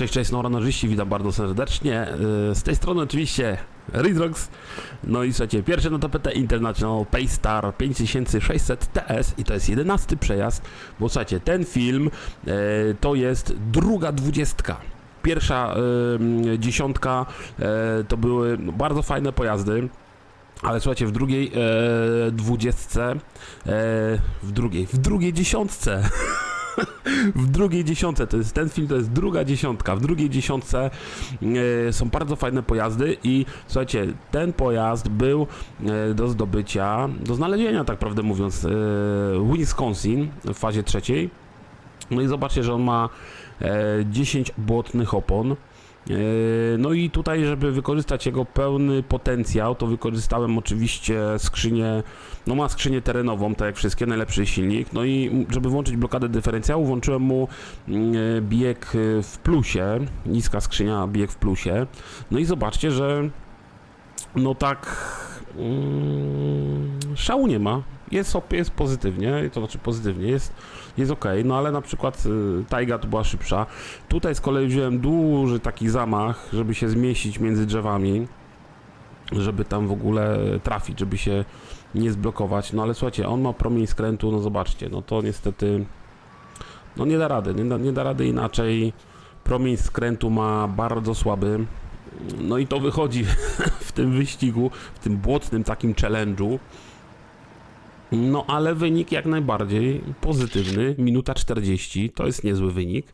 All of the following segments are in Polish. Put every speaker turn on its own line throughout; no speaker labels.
Cześć, cześć, Noranarzyści, witam bardzo serdecznie. Yy, Z tej strony oczywiście Ridrox. No i słuchajcie, pierwszy na tapetę International Paystar 5600 TS i to jest jedenasty przejazd, bo słuchajcie, ten film yy, to jest druga dwudziestka. Pierwsza yy, dziesiątka to były bardzo fajne pojazdy. Ale słuchajcie, w drugiej e, dwudziestce, e, w drugiej, w drugiej dziesiątce, w drugiej dziesiątce, to jest ten film, to jest druga dziesiątka, w drugiej dziesiątce e, są bardzo fajne pojazdy i słuchajcie, ten pojazd był e, do zdobycia, do znalezienia tak prawdę mówiąc, e, Wisconsin w fazie trzeciej. No i zobaczcie, że on ma e, 10 błotnych opon. E, No i tutaj, żeby wykorzystać jego pełny potencjał, to wykorzystałem oczywiście skrzynię, no ma skrzynię terenową, tak jak wszystkie, najlepszy silnik. No i żeby włączyć blokadę dyferencjału, włączyłem mu e, bieg e, w plusie, niska skrzynia, bieg w plusie. No i zobaczcie, że no tak mm, szału nie ma. Jest, jest pozytywnie, to znaczy pozytywnie, jest, jest ok, no ale na przykład y, Taiga tu była szybsza. Tutaj z kolei wziąłem duży taki zamach, żeby się zmieścić między drzewami, żeby tam w ogóle trafić, żeby się nie zblokować. No ale słuchajcie, on ma promień skrętu, no zobaczcie, no to niestety, no nie da rady, nie da, nie da rady inaczej. Promień skrętu ma bardzo słaby. No i to wychodzi w tym wyścigu, w tym błotnym takim challenge'u. No ale wynik jak najbardziej pozytywny, minuta 40, to jest niezły wynik.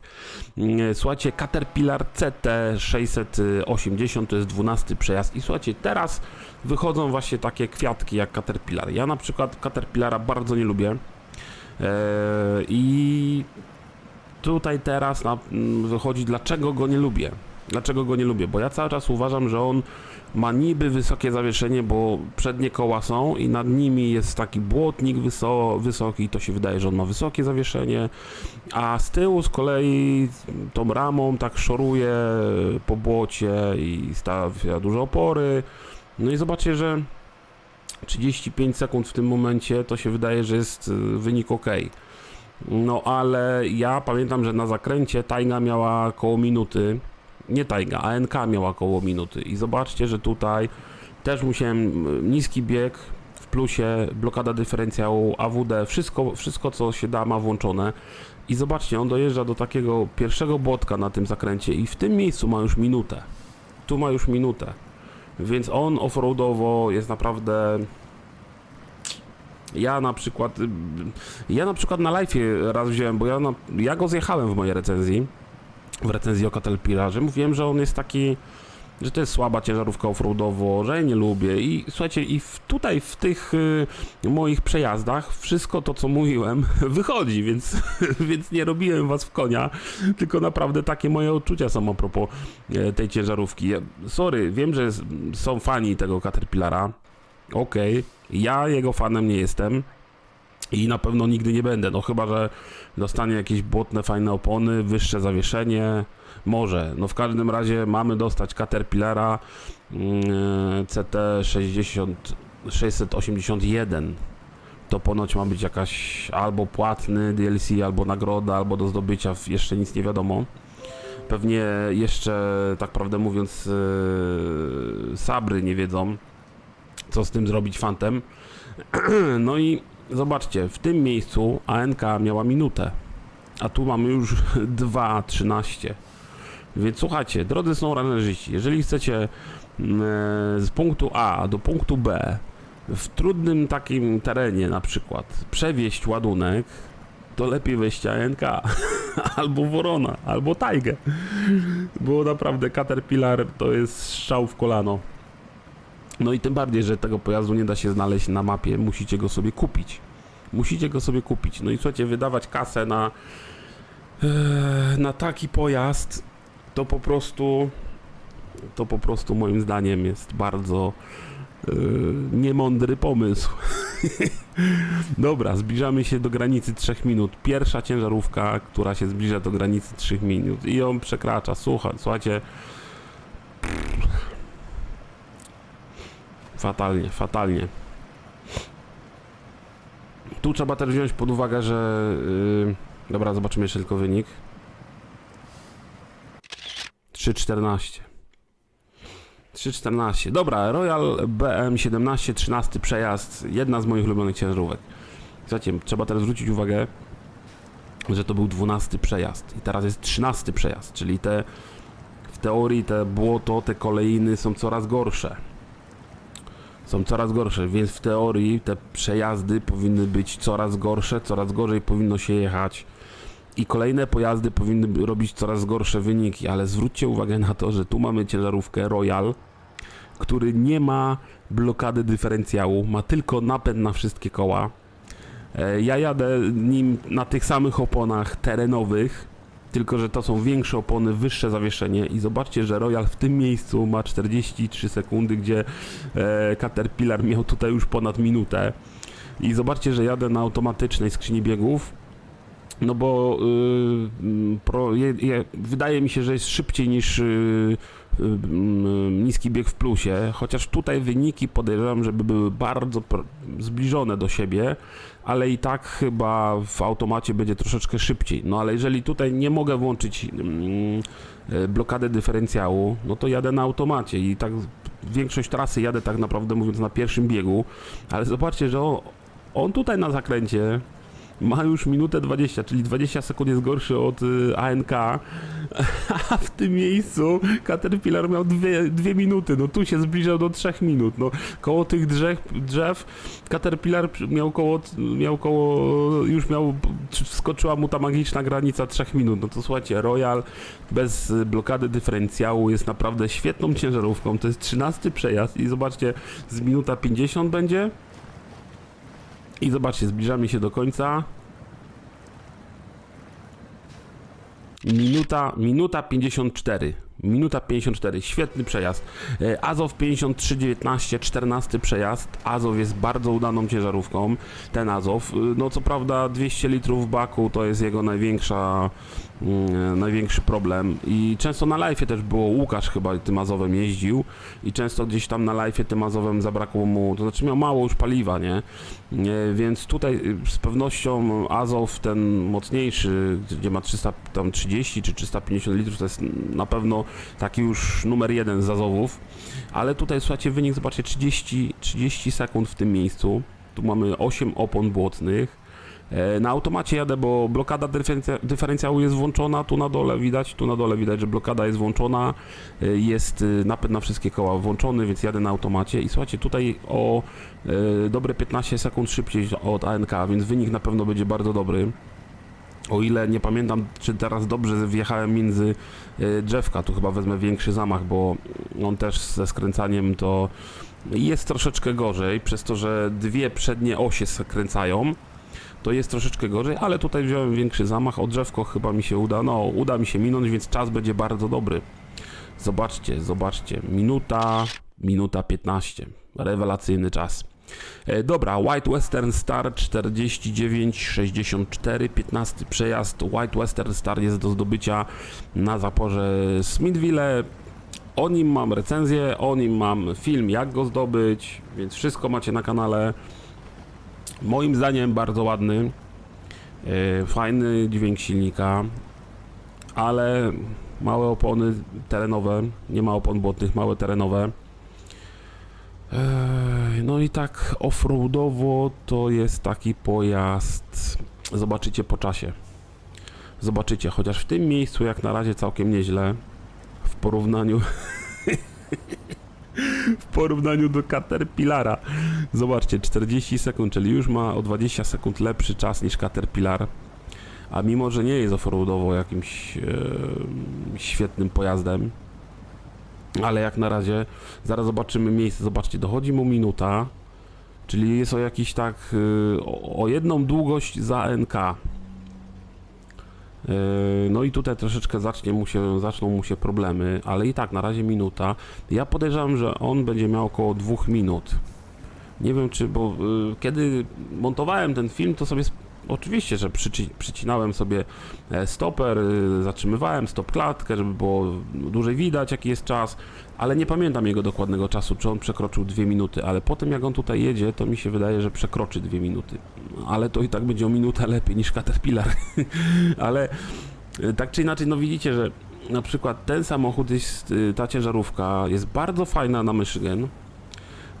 Mm, Słuchajcie, Caterpillar CT680 to jest 12 przejazd i słuchajcie, teraz wychodzą właśnie takie kwiatki jak Caterpillar. Ja na przykład Caterpillara bardzo nie lubię Eee, i tutaj teraz na, mm, wychodzi dlaczego go nie lubię. Dlaczego go nie lubię? Bo ja cały czas uważam, że on ma niby wysokie zawieszenie, bo przednie koła są i nad nimi jest taki błotnik wyso, wysoki, to się wydaje, że on ma wysokie zawieszenie, a z tyłu z kolei tą ramą tak szoruje po błocie i stawia duże opory. No i zobaczcie, że 35 sekund w tym momencie to się wydaje, że jest y, wynik ok. No ale ja pamiętam, że na zakręcie Taiga miała koło minuty, nie Taiga, ANK miała koło minuty i zobaczcie, że tutaj też musiałem y, niski bieg w plusie, blokada dyferencjału, AWD, wszystko, wszystko co się da ma włączone i zobaczcie, on dojeżdża do takiego pierwszego błotka na tym zakręcie i w tym miejscu ma już minutę. Tu ma już minutę. Więc on offroadowo jest naprawdę ja na przykład ja na przykład na live raz wziąłem, bo ja, na, ja go zjechałem w mojej recenzji w recenzji o Caterpillarze. Mówiłem, że on jest taki że to jest słaba ciężarówka offroadowo, że ja nie lubię i słuchajcie, i w, tutaj w tych y, moich przejazdach wszystko to, co mówiłem, wychodzi, więc, więc nie robiłem was w konia, tylko naprawdę takie moje odczucia są a propos e, tej ciężarówki. Ja, sorry, wiem, że są fani tego Caterpillara, okej, ja jego fanem nie jestem, i na pewno nigdy nie będę, no chyba, że dostanie jakieś błotne, fajne opony, wyższe zawieszenie, może. No w każdym razie mamy dostać Caterpillara mm, CT60 681. To ponoć ma być jakaś albo płatny DLC, albo nagroda, albo do zdobycia, jeszcze nic nie wiadomo. Pewnie jeszcze, tak prawdę mówiąc, yy, Sabry nie wiedzą, co z tym zrobić fantem. No i zobaczcie, w tym miejscu ANK miała minutę, a tu mamy już 2.13. Więc słuchajcie, drodzy są runnerzyści, jeżeli chcecie mm, e, z punktu A do punktu B w trudnym takim terenie na przykład przewieźć ładunek, to lepiej weź ANK albo Worona, albo Tajgę. Bo naprawdę Caterpillar to jest strzał w kolano. No i tym bardziej, że tego pojazdu nie da się znaleźć na mapie, musicie go sobie kupić. Musicie go sobie kupić. No i słuchajcie, wydawać kasę na, e, na taki pojazd, to po prostu, to po prostu moim zdaniem jest bardzo e, niemądry pomysł. Dobra, zbliżamy się do granicy 3 minut. Pierwsza ciężarówka, która się zbliża do granicy 3 minut i ją przekracza. Słuchaj, słuchajcie, Fatalnie, fatalnie. Tu trzeba też wziąć pod uwagę, że. Yy, dobra, zobaczymy jeszcze tylko wynik. 3,14. 3,14. Dobra, Royal BM 17, 13 przejazd. Jedna z moich ulubionych ciężarówek. Słuchajcie, trzeba teraz zwrócić uwagę, że to był 12 przejazd i teraz jest 13 przejazd, czyli te w teorii te błoto, te kolejny są coraz gorsze. Są coraz gorsze, więc w teorii te przejazdy powinny być coraz gorsze, coraz gorzej powinno się jechać i kolejne pojazdy powinny robić coraz gorsze wyniki, ale zwróćcie uwagę na to, że tu mamy ciężarówkę Royal, który nie ma blokady dyferencjału, ma tylko napęd na wszystkie koła. E, Ja jadę nim na tych samych oponach terenowych, tylko że to są większe opony, wyższe zawieszenie i zobaczcie, że Royal w tym miejscu ma 43 sekundy, gdzie e, Caterpillar miał tutaj już ponad minutę. I zobaczcie, że jadę na automatycznej skrzyni biegów, no bo y, pro, je, je, wydaje mi się, że jest szybciej niż y, niski bieg w plusie, chociaż tutaj wyniki podejrzewam, żeby były bardzo zbliżone do siebie, ale i tak chyba w automacie będzie troszeczkę szybciej. No ale jeżeli tutaj nie mogę włączyć mm, y, blokady dyferencjału, no to jadę na automacie i tak większość trasy jadę tak naprawdę mówiąc na pierwszym biegu, ale zobaczcie, że on, on tutaj na zakręcie ma już minutę 20, czyli 20 sekund jest gorszy od y, ANK, a w tym miejscu Caterpillar miał dwie, dwie minuty, no tu się zbliżał do 3 minut, no koło tych drzew, drzew Caterpillar miał koło, miał koło, już miał, skoczyła mu ta magiczna granica 3 minut, no to słuchajcie, Royal bez blokady dyferencjału jest naprawdę świetną ciężarówką, to jest 13 przejazd i zobaczcie, z minuta 50 będzie, i zobaczcie, zbliżamy się do końca. Minuta, minuta 54. Minuta 54, świetny przejazd. E, Azow 53-19, 14 przejazd. Azow jest bardzo udaną ciężarówką. Ten Azow, y, no co prawda 200 litrów baku to jest jego największa, największy problem. I często na live też było, Łukasz chyba tym Azowem jeździł i często gdzieś tam na live tym Azowem zabrakło mu, to znaczy miał mało już paliwa, nie? nie więc tutaj y, z pewnością Azow ten mocniejszy, gdzie ma 330 czy 350 litrów, to jest na pewno taki już numer jeden z Azowów. Ale tutaj słuchajcie, wynik zobaczcie 30, 30 sekund w tym miejscu. Tu mamy 8 opon błotnych. E, Na automacie jadę, bo blokada dyferencja, dyferencjału jest włączona, tu na dole widać, tu na dole widać, że blokada jest włączona, e, jest y, napęd na wszystkie koła włączony, więc jadę na automacie. I słuchajcie, tutaj o e, dobre 15 sekund szybciej od ANK, więc wynik na pewno będzie bardzo dobry. O ile nie pamiętam, czy teraz dobrze wjechałem między e, drzewka, tu chyba wezmę większy zamach, bo on też ze skręcaniem to jest troszeczkę gorzej, przez to, że dwie przednie osie skręcają, to jest troszeczkę gorzej, ale tutaj wziąłem większy zamach, o drzewko chyba mi się uda, no uda mi się minąć, więc czas będzie bardzo dobry. Zobaczcie, zobaczcie, minuta, minuta 15, rewelacyjny czas. E, Dobra, White Western Star 4964, 15 przejazd. White Western Star jest do zdobycia na zaporze Smithville. O nim mam recenzję, o nim mam film, jak go zdobyć, więc wszystko macie na kanale. Moim zdaniem bardzo ładny, e, fajny dźwięk silnika, ale małe opony terenowe, nie ma opon błotnych, małe terenowe. Ej, No i tak offroadowo to jest taki pojazd. Zobaczycie po czasie. Zobaczycie, chociaż w tym miejscu jak na razie całkiem nieźle w porównaniu w porównaniu do Caterpillara. Zobaczcie, 40 sekund, czyli już ma o 20 sekund lepszy czas niż Caterpillar. A mimo, że nie jest offroadowo jakimś e, świetnym pojazdem, ale jak na razie, zaraz zobaczymy miejsce, zobaczcie, dochodzi mu minuta, czyli jest o jakiś tak, y, o, o jedną długość za NK. Y, No i tutaj troszeczkę zacznie mu się, zaczną mu się problemy, ale i tak na razie minuta. Ja podejrzewam, że on będzie miał około dwóch minut. Nie wiem czy, bo y, kiedy montowałem ten film, to sobie oczywiście, że przyci- przycinałem sobie e, stoper, y, zatrzymywałem stop klatkę, żeby było dłużej widać jaki jest czas, ale nie pamiętam jego dokładnego czasu, czy on przekroczył dwie minuty, ale po tym jak on tutaj jedzie, to mi się wydaje, że przekroczy dwie minuty. Ale to i tak będzie o minutę lepiej niż Caterpillar. ale e, tak czy inaczej, no widzicie, że na przykład ten samochód jest, y, ta ciężarówka jest bardzo fajna na Michigan,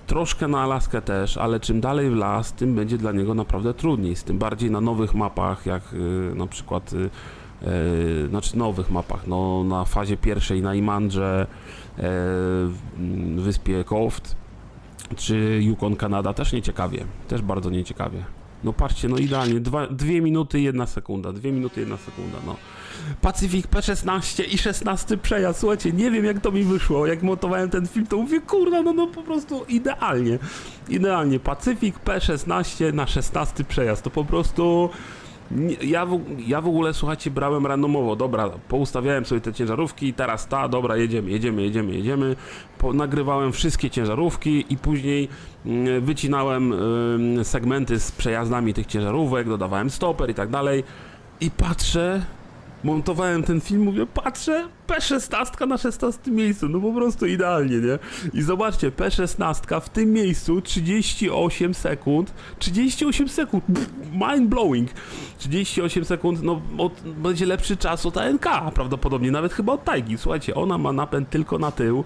troszkę na Alaskę też, ale czym dalej w las, tym będzie dla niego naprawdę trudniej, z tym bardziej na nowych mapach, jak y, na przykład, y, y, znaczy nowych mapach, no na fazie pierwszej na Imandrze, y, mm, wyspie Koft, czy Yukon Kanada, też nieciekawie, też bardzo nieciekawie. No patrzcie, no idealnie, dwa, dwie minuty, jedna sekunda, dwie minuty, jedna sekunda, no. Pacyfik P16 i 16 przejazd, słuchajcie, nie wiem jak to mi wyszło, jak montowałem ten film, to mówię, kurwa, no, no po prostu idealnie, idealnie, Pacyfik P16 na 16 przejazd, to po prostu... Ja w, ja w ogóle, słuchajcie, brałem randomowo, dobra, poustawiałem sobie te ciężarówki, teraz ta, dobra, jedziemy, jedziemy, jedziemy, jedziemy. Po, nagrywałem wszystkie ciężarówki i później mm, wycinałem ym, segmenty z przejazdami tych ciężarówek, dodawałem stoper i tak dalej. I patrzę, montowałem ten film, mówię, patrzę, P16 na 16 miejscu, no po prostu idealnie, nie? I zobaczcie, P16 w tym miejscu 38 sekund, 38 sekund, mind blowing. 38 sekund, no od, będzie lepszy czas od ANK, prawdopodobnie, nawet chyba od Tajgi. Słuchajcie, ona ma napęd tylko na tył,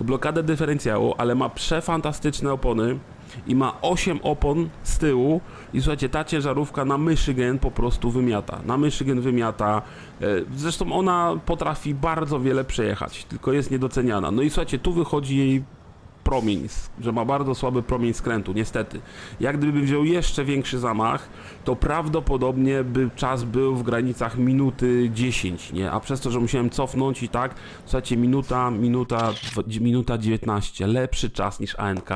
blokadę dyferencjału, ale ma przefantastyczne opony i ma 8 opon z tyłu i słuchajcie, ta ciężarówka na Michigan po prostu wymiata. Na Michigan wymiata. E, Zresztą ona potrafi bardzo wiele przejechać, tylko jest niedoceniana. No i słuchajcie, tu wychodzi jej promień, że ma bardzo słaby promień skrętu, niestety. Jak gdyby wziął jeszcze większy zamach, to prawdopodobnie by czas był w granicach minuty 10, nie? A przez to, że musiałem cofnąć i tak, słuchajcie, minuta, minuta, minuta 19, lepszy czas niż ANK.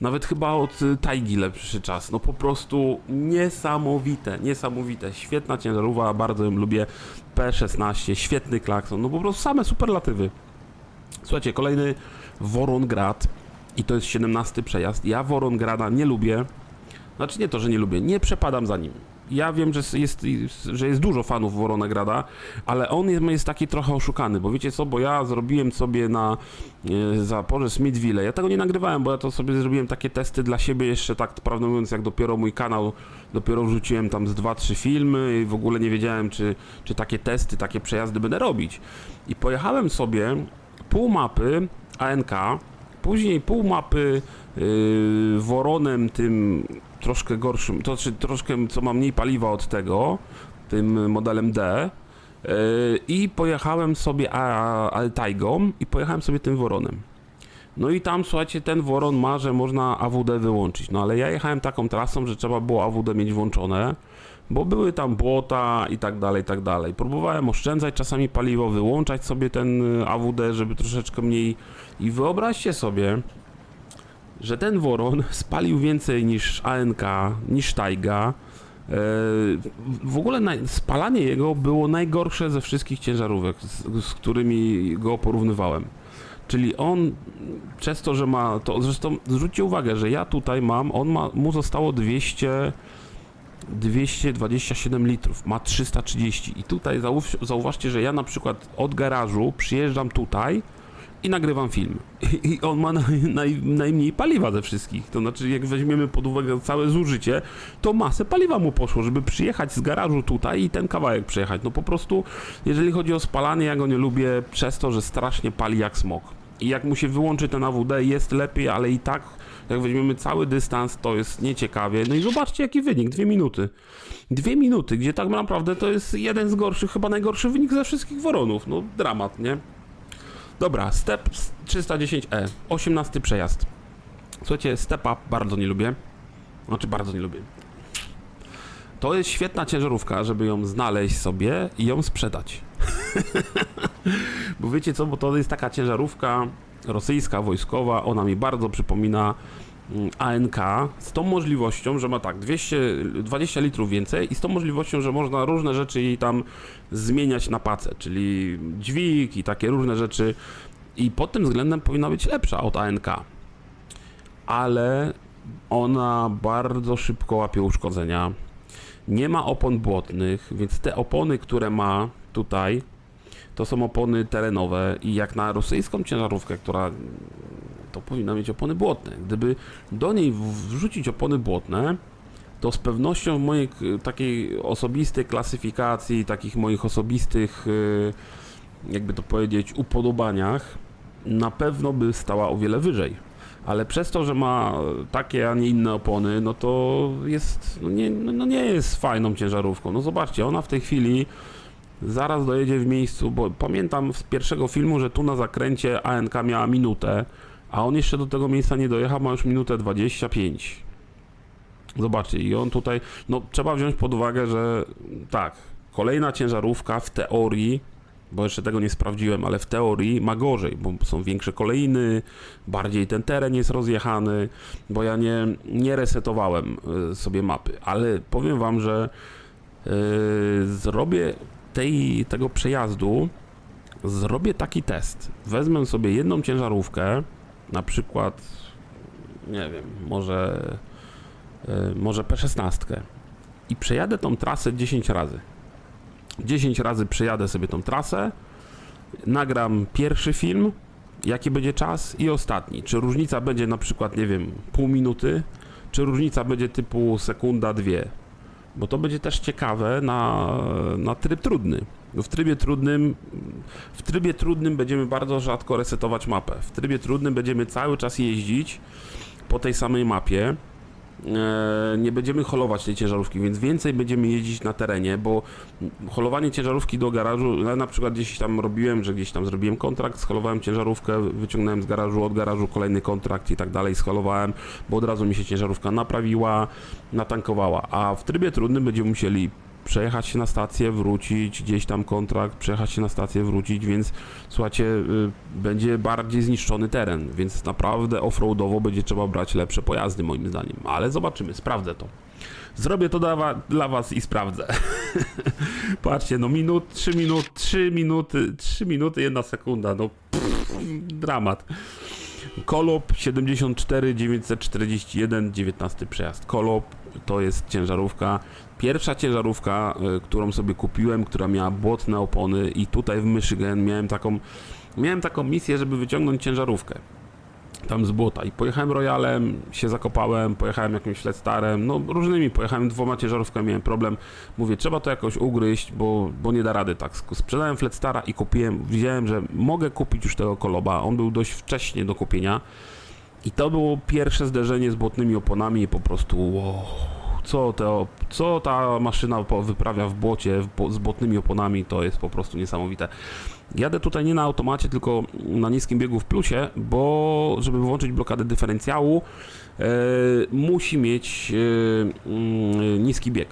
Nawet chyba od y, Tajgi lepszy czas. No po prostu niesamowite, niesamowite. Świetna ciężarówka, bardzo ją lubię. P16, świetny klakson, no po prostu same superlatywy. Słuchajcie, kolejny Worongrad i to jest 17 przejazd. Ja Worongrada nie lubię. Znaczy nie to, że nie lubię, nie przepadam za nim. Ja wiem, że jest, że jest dużo fanów Woronograda, ale on jest, jest taki trochę oszukany, bo wiecie co, bo ja zrobiłem sobie na e, zaporze Smithville, ja tego nie nagrywałem, bo ja to sobie zrobiłem takie testy dla siebie jeszcze tak prawdę mówiąc, jak dopiero mój kanał, dopiero wrzuciłem tam z 2-3 filmy i w ogóle nie wiedziałem, czy, czy takie testy, takie przejazdy będę robić. I pojechałem sobie pół mapy ANK, później pół mapy yy, Woronem tym troszkę gorszym, to znaczy troszkę co ma mniej paliwa od tego, tym modelem D yy, i pojechałem sobie Altaigą i pojechałem sobie tym Woronem. No i tam, słuchajcie, ten Woron ma, że można AWD wyłączyć. No ale ja jechałem taką trasą, że trzeba było AWD mieć włączone, bo były tam błota i tak dalej, i tak dalej. Próbowałem oszczędzać czasami paliwo, wyłączać sobie ten y, AWD, żeby troszeczkę mniej... I wyobraźcie sobie, że ten Woron spalił więcej niż ANK, niż Taiga. E, W ogóle spalanie jego było najgorsze ze wszystkich ciężarówek, z, z którymi go porównywałem. Czyli on przez to, że ma to, zresztą zwróćcie uwagę, że ja tutaj mam, on ma, mu zostało 200, 227 litrów, ma 330 i tutaj zauważ, zauważcie, że ja na przykład od garażu przyjeżdżam tutaj i nagrywam film. I, i on ma naj, naj, najmniej paliwa ze wszystkich, to znaczy jak weźmiemy pod uwagę całe zużycie, to masę paliwa mu poszło, żeby przyjechać z garażu tutaj i ten kawałek przejechać, no po prostu jeżeli chodzi o spalanie, ja go nie lubię przez to, że strasznie pali jak smok. I jak mu się wyłączy ten AWD, jest lepiej, ale i tak, jak weźmiemy cały dystans, to jest nieciekawie. No i zobaczcie, jaki wynik, dwie minuty. Dwie minuty, gdzie tak naprawdę to jest jeden z gorszych, chyba najgorszy wynik ze wszystkich Woronów. No, dramat, nie? Dobra, step 310e, 18 przejazd. Słuchajcie, step up bardzo nie lubię. Znaczy, bardzo nie lubię. To jest świetna ciężarówka, żeby ją znaleźć sobie i ją sprzedać. Bo wiecie co, bo to jest taka ciężarówka rosyjska, wojskowa, ona mi bardzo przypomina mm, ANK z tą możliwością, że ma tak 220 litrów więcej i z tą możliwością, że można różne rzeczy jej tam zmieniać na pacę, czyli dźwig i takie różne rzeczy i pod tym względem powinna być lepsza od ANK. Ale ona bardzo szybko łapie uszkodzenia. Nie ma opon błotnych, więc te opony, które ma tutaj, to są opony terenowe i jak na rosyjską ciężarówkę, która to powinna mieć opony błotne. Gdyby do niej wrzucić opony błotne, to z pewnością w mojej takiej osobistej klasyfikacji, takich moich osobistych y, jakby to powiedzieć, upodobaniach, na pewno by stała o wiele wyżej. Ale przez to, że ma takie, a nie inne opony, no to jest, no nie, no nie jest fajną ciężarówką. No zobaczcie, ona w tej chwili zaraz dojedzie w miejscu, bo pamiętam z pierwszego filmu, że tu na zakręcie ANK miała minutę, a on jeszcze do tego miejsca nie dojechał, ma już minutę 25. Zobaczcie, i on tutaj, no trzeba wziąć pod uwagę, że tak, kolejna ciężarówka w teorii, bo jeszcze tego nie sprawdziłem, ale w teorii ma gorzej, bo są większe kolejny, bardziej ten teren jest rozjechany, bo ja nie, nie resetowałem y, sobie mapy, ale powiem wam, że y, zrobię tej, tego przejazdu, zrobię taki test. Wezmę sobie jedną ciężarówkę, na przykład, nie wiem, może, y, może P16 i przejadę tą trasę 10 razy. 10 razy przejadę sobie tą trasę, nagram pierwszy film, jaki będzie czas i ostatni. Czy różnica będzie na przykład, nie wiem, pół minuty, czy różnica będzie typu sekunda, dwie. Bo to będzie też ciekawe na, na tryb trudny. W trybie trudnym w trybie trudnym będziemy bardzo rzadko resetować mapę. W trybie trudnym będziemy cały czas jeździć po tej samej mapie. E, nie będziemy holować tej ciężarówki, więc więcej będziemy jeździć na terenie, bo holowanie ciężarówki do garażu, ja na przykład gdzieś tam robiłem, że gdzieś tam zrobiłem kontrakt, scholowałem ciężarówkę, wyciągnąłem z garażu, od garażu kolejny kontrakt i tak dalej, scholowałem, bo od razu mi się ciężarówka naprawiła, natankowała, a w trybie trudnym będziemy musieli przejechać się na stację, wrócić, gdzieś tam kontrakt, przejechać się na stację, wrócić, więc słuchajcie, y, będzie bardziej zniszczony teren, więc naprawdę offroadowo będzie trzeba brać lepsze pojazdy moim zdaniem, ale zobaczymy, sprawdzę to. Zrobię to dla, dla was i sprawdzę. Patrzcie, no minut, 3 minut, 3 minuty, 3 minuty, 1 sekunda, no pff, dramat. Kolop 74 941 19 przejazd. Kolop to jest ciężarówka. Pierwsza ciężarówka, y, którą sobie kupiłem, która miała błotne opony i tutaj w Michigan miałem taką miałem taką misję, żeby wyciągnąć ciężarówkę tam z błota. I pojechałem Royalem, się zakopałem, pojechałem jakimś Fledstarem, no różnymi, pojechałem dwoma ciężarówkami, miałem problem, mówię, trzeba to jakoś ugryźć, bo, bo nie da rady tak. Sprzedałem Fledstara i kupiłem, widziałem, że mogę kupić już tego Koloba, on był dość wcześnie do kupienia. I to było pierwsze zderzenie z błotnymi oponami i po prostu wow, co, te, co ta maszyna wyprawia w błocie z błotnymi oponami, to jest po prostu niesamowite. Jadę tutaj nie na automacie, tylko na niskim biegu w plusie, bo żeby wyłączyć blokadę dyferencjału, e, musi mieć e, mm, niski bieg.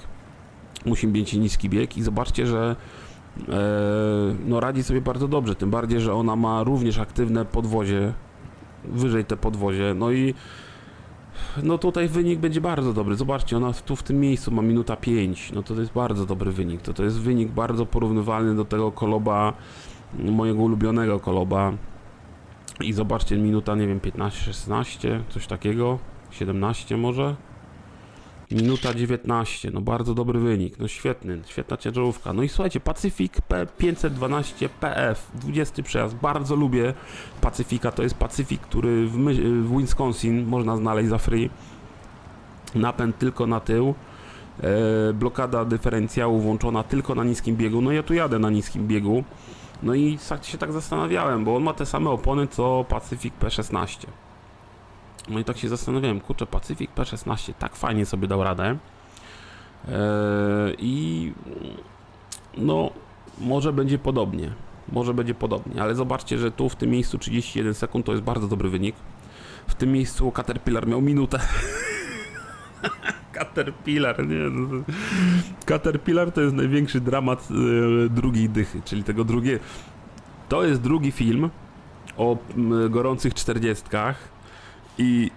Musi mieć niski bieg i zobaczcie, że e, no radzi sobie bardzo dobrze, tym bardziej, że ona ma również aktywne podwozie, wyżej te podwozie, no i no tutaj wynik będzie bardzo dobry. Zobaczcie, ona tu w tym miejscu ma minuta 5. No to, to jest bardzo dobry wynik. To, to jest wynik bardzo porównywalny do tego koloba, mojego ulubionego koloba. I zobaczcie, minuta, nie wiem, 15, 16, coś takiego. 17 może. Minuta 19, no bardzo dobry wynik, no świetny, świetna ciężarówka. No i słuchajcie, Pacific P512 PF, 20 przejazd, bardzo lubię Pacyfika, to jest Pacyfik, który w, w Wisconsin można znaleźć za free. Napęd tylko na tył, e, blokada dyferencjału włączona tylko na niskim biegu, no ja tu jadę na niskim biegu. No i tak się tak zastanawiałem, bo on ma te same opony co Pacific P16. No i tak się zastanawiałem, kurczę, Pacific P16 tak fajnie sobie dał radę. Eee, I no, może będzie podobnie. Może będzie podobnie, ale zobaczcie, że tu w tym miejscu 31 sekund to jest bardzo dobry wynik. W tym miejscu Caterpillar miał minutę. Caterpillar, nie. no Caterpillar to jest największy dramat e, drugiej dychy, czyli tego drugie. To jest drugi film o gorących czterdziestkach i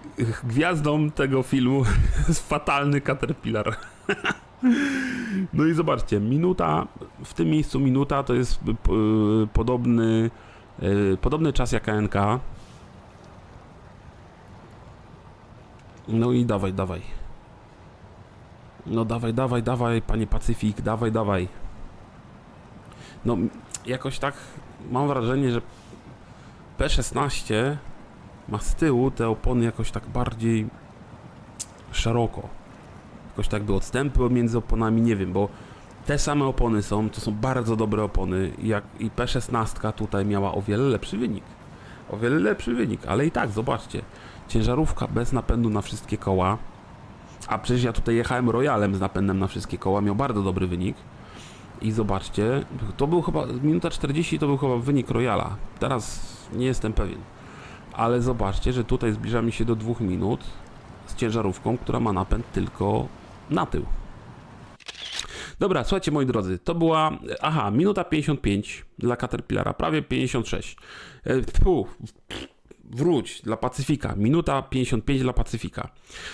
gwiazdą tego filmu jest fatalny Caterpillar. No i zobaczcie, minuta, w tym miejscu minuta to jest p- p- podobny, e, podobny czas jak ANK. No i dawaj, dawaj. No dawaj, dawaj, dawaj, panie Pacyfik, dawaj, dawaj. No, jakoś tak mam wrażenie, że P16 ma z tyłu te opony jakoś tak bardziej szeroko. Jakoś tak by odstępy między oponami, nie wiem, bo Te same opony są, to są bardzo dobre opony. Jak i P16 tutaj miała o wiele lepszy wynik. O wiele lepszy wynik, ale i tak, zobaczcie. Ciężarówka bez napędu na wszystkie koła. A przecież ja tutaj jechałem Royalem z napędem na wszystkie koła, miał bardzo dobry wynik. I zobaczcie, to był chyba, minuta 40 to był chyba wynik Royala. Teraz nie jestem pewien. Ale zobaczcie, że tutaj zbliżamy się do dwóch minut z ciężarówką, która ma napęd tylko na tył. Dobra, słuchajcie moi drodzy, to była, aha, minuta 55 dla Caterpillara, prawie 56. E, Fu, wróć dla Pacyfika, minuta 55 dla Pacyfika.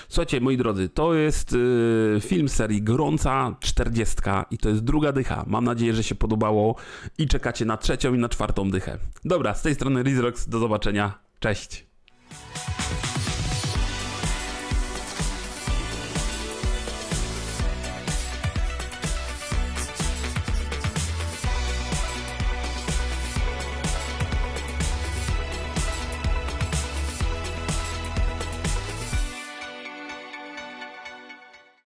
Słuchajcie moi drodzy, to jest y, film serii Gorąca 40 i to jest druga dycha. Mam nadzieję, że się podobało i czekacie na trzecią i na czwartą dychę. Dobra, z tej strony Rizrox, do zobaczenia, cześć.